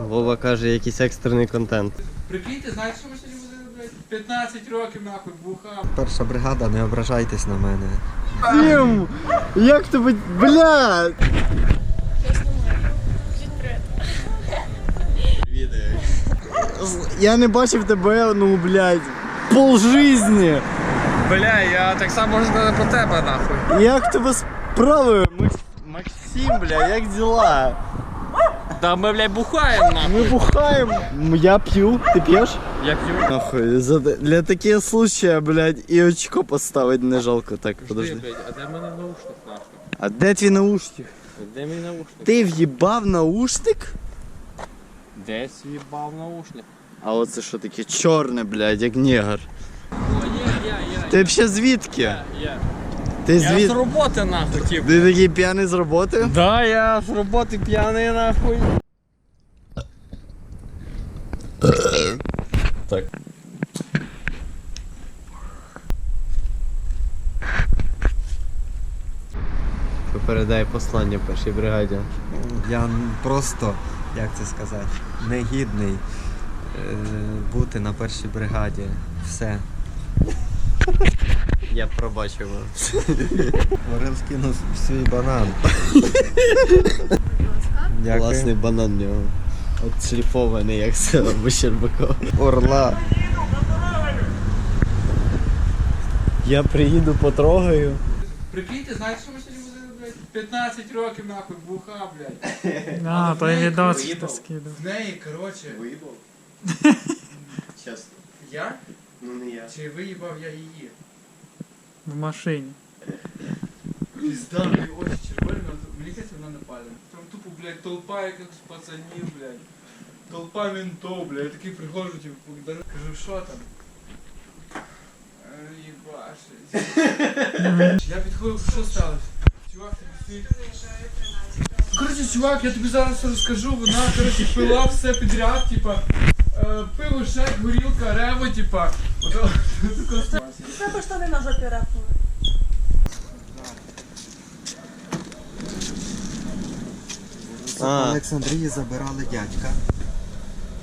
Вова каже, якийсь екстрений контент. Прикиньте, знаєте, що ми сьогодні будемо, блядь? 15 років нахуй бухав. Перша бригада, не ображайтесь на мене. Дім! Як тобі. Блядь! Я не бачив тебе, ну, блядь, полжизні. Бля, я так само можу сказати про тебе нахуй. Як тебе справи? Максим, бля, як діла? Да ми, блядь, бухаємо нахуй. Ми бухаємо. Я п'ю, ти п'єш? Я п'ю. Нахуй, за, для таких случаїв, блядь, і очко поставити не жалко. Так, Подожди, блядь, а де мене наушник нахуй? А де твій наушник? Де мій наушник? Ти в'їбав наушник? Десь їбав наушник. А оце що таке чорне, блядь, як негр. О, є, я, я. Ти взагалі звідки? Я, я. Ти Я звід... з роботи нахуй, типу. Ти такий п'яний з роботи? Да, я з роботи п'яний нахуй. Так. Передай послання першій бригаді. Я просто, як це сказати, негідний е, бути на першій бригаді. Все. Я пробачив вас. Орел скинув свій банан. Класний банан в нього. От шліфований, як це або Щербаков. Орла. Я приїду потрогаю. Прикиньте, знаєте, що ми сьогодні будемо, блядь? 15 років нахуй бухав, блядь. А, той відос що скидав. В неї, коротше, Виїбав? Чесно. я Ну не я. чи виїбав я її? В машині. Пізда, мої очі червоні, але мені здається, вона не. Там тупо, блядь, толпа якихось пацанів, блядь. Толпа ментов, блядь. Я такий приходжу, типу, да- кажу, що там? Е, Їбашить. Я підходжу, що сталося? Чувак, стоїть. Коротше, чувак, я тобі зараз розкажу, вона, коротше, пила все підряд, типа, е, пиво, шек, горілка, рево, типа. Тебе штани на жопі репнули. З А. Олександрії забирали дядька.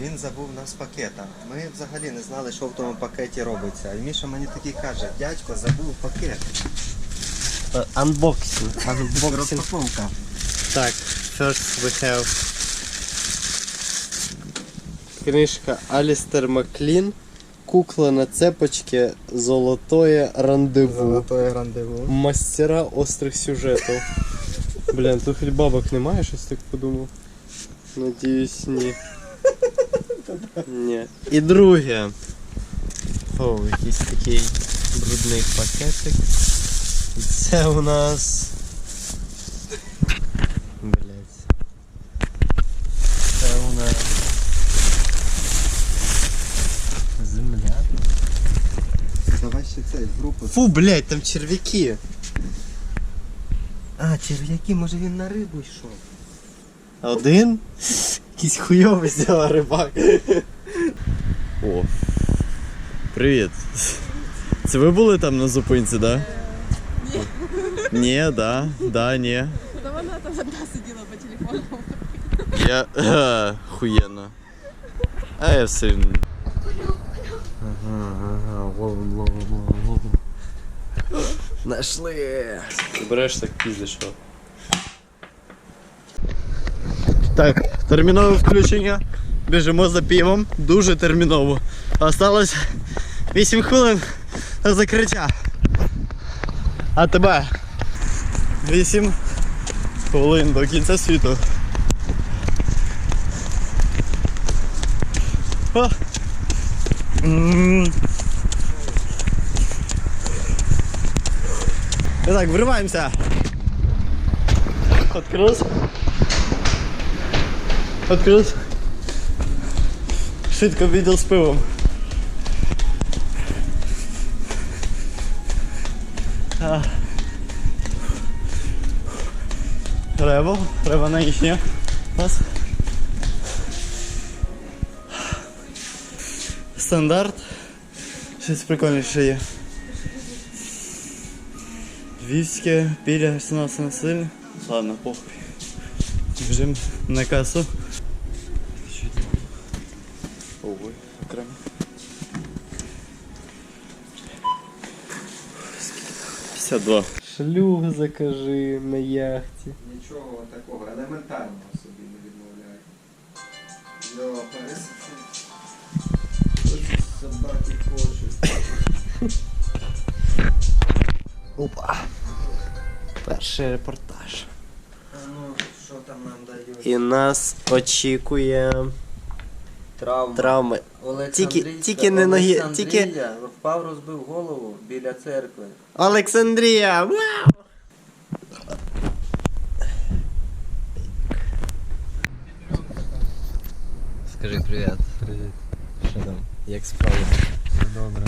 Він забув нас пакета. Ми взагалі не знали, що в тому пакеті робиться. І Міша мені такий каже, дядько забув пакет. Анбоксинг. Анбоксинг. Розпаковка. Так, first we have книжка Алістер Маклін. Кукла на цепочке Золотое рандеву. Золотое рандеву. Мастера острих сюжетів. Блін, тут хоч бабок немає, щось так подумав. Надіюсь, ні. Ні. І друге. О, якийсь такий брудний пакетик. Це у нас. Блять. Це у нас. Земля. В групу. Фу, блять, там червяки. А, черв'яки, може він на рибу йшов. Один? Якийсь хуйовий зробив рибак. О. Привіт. Це ви були там на зупинці, да? Ні. Ні, да, да, ні. Да вона там одна сиділа по телефону. Я. Хуєнно. А я все. Ага, ага, ловим, ловим, ловим, ловим. Нашли. Ти береш так піздиш. що? Так, термінове включення. Біжимо за півом. Дуже терміново. Осталось 8 хвилин на закриття. А тебе? 8 хвилин до кінця світу. О. Mm. No tak, wyrwałem się. Odkruz. Odkruz. Szybko widzę z pyłą. Ah. Lewo, lewa na iśnie. Pas. Стандарт. Щось прикольніше є. Львівське, біля арсенал сильне. Ладно, похуй. Біжим на касу. літрами. Шлюх закажи на яхті. Нічого такого елементарного собі не відмовляю. Йо, пересити. Хочуть. Опа. Перший репортаж. А ну, що там нам дають? І нас очікує Травма. травми. Тільки- тільки не ноги- тільки- впав, розбив голову біля церкви. Олександрія! Вау! Скажи привіт. Привіт. Що там? Як справи? Добре.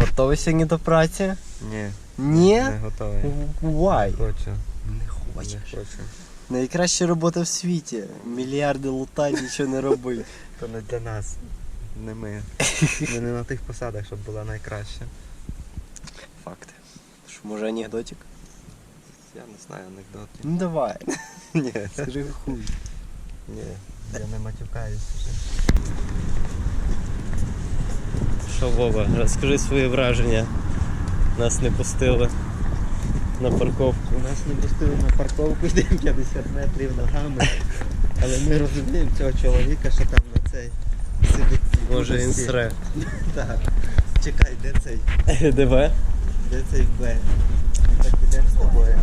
Готовий сьогодні до праці? Ні, Ні? не готовий. Why? Хочу. Не хочеш. Не хочу. Найкраща робота в світі. Мільярди лута, нічого не роби. То не для нас. Не ми. Ми не на тих посадах, щоб була найкраща. Факти. Що, може анекдотик? Я не знаю анекдоти. Ну давай. Ні. Скажи хуй. Ні. Я не матюкаюсь вже. Що, Вова, розкажи свої враження. Нас не пустили на парковку. Нас не пустили на парковку, йдемо 50 метрів ногами. Але ми розуміємо цього чоловіка, що там на цей сидить. в Може він сре. Так. Чекай, де цей? ДВ? Де цей Б? Ми так підемо з тобою.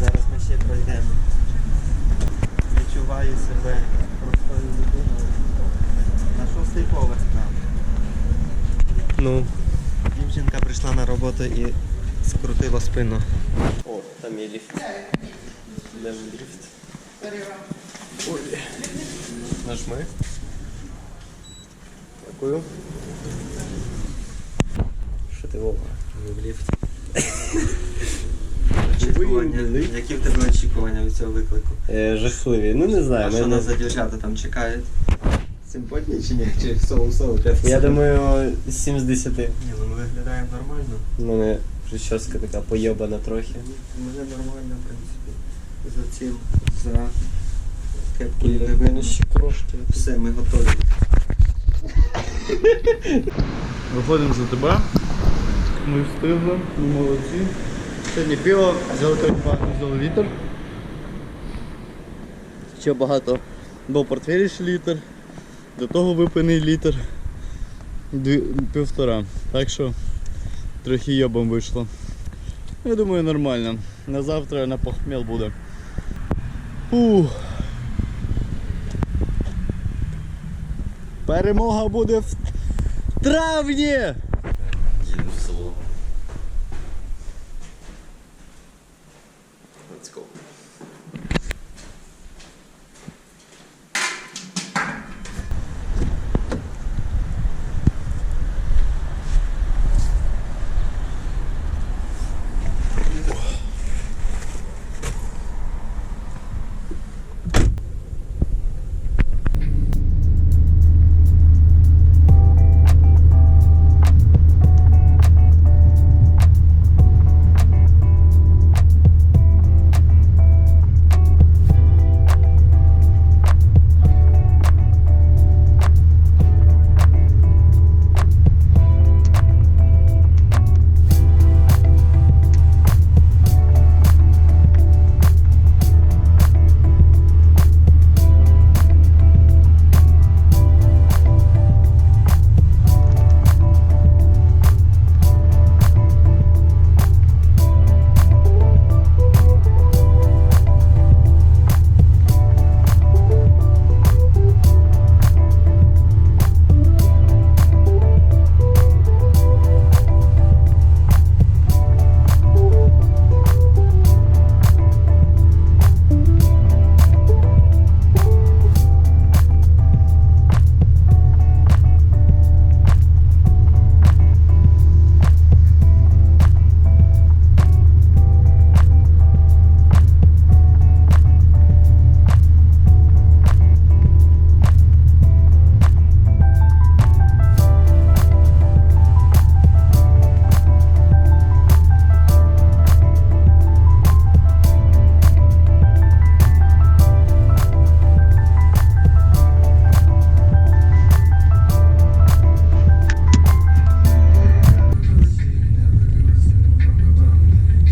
Зараз ми ще пройдемо. Відчуваю себе простою людиною. На шостий поверх нам. Ну. Дівчинка прийшла на роботу і скрутила спину. О, там є ліфт. Йдемо в ліфт. Ой. Нажми. Дякую. Що ти Вова? В ліфті. Очікування. Які в тебе очікування від цього виклику? Е, жахливі. Ну не знаю. А що мене- нас за дівчата там чекають? Симпотні чи ні? Чи соу-соу? Я думаю, 7 з 10. Ні, ну ми виглядаємо нормально. Мене прическа така пойобана трохи. У мене нормально, в принципі. За цим, за кепкою не мене видно. ще крошки. Все, ми готові. Виходимо за тебе. Ми встигли, ми молодці. Сьогодні пиво, взяли трохи взяли літр. Ще багато. Був портфелі ще літр. До того випений літр. Дві, півтора. Так що трохи йобом вийшло. Я думаю, нормально. На завтра на похмел буде. Ух. Перемога буде в травні!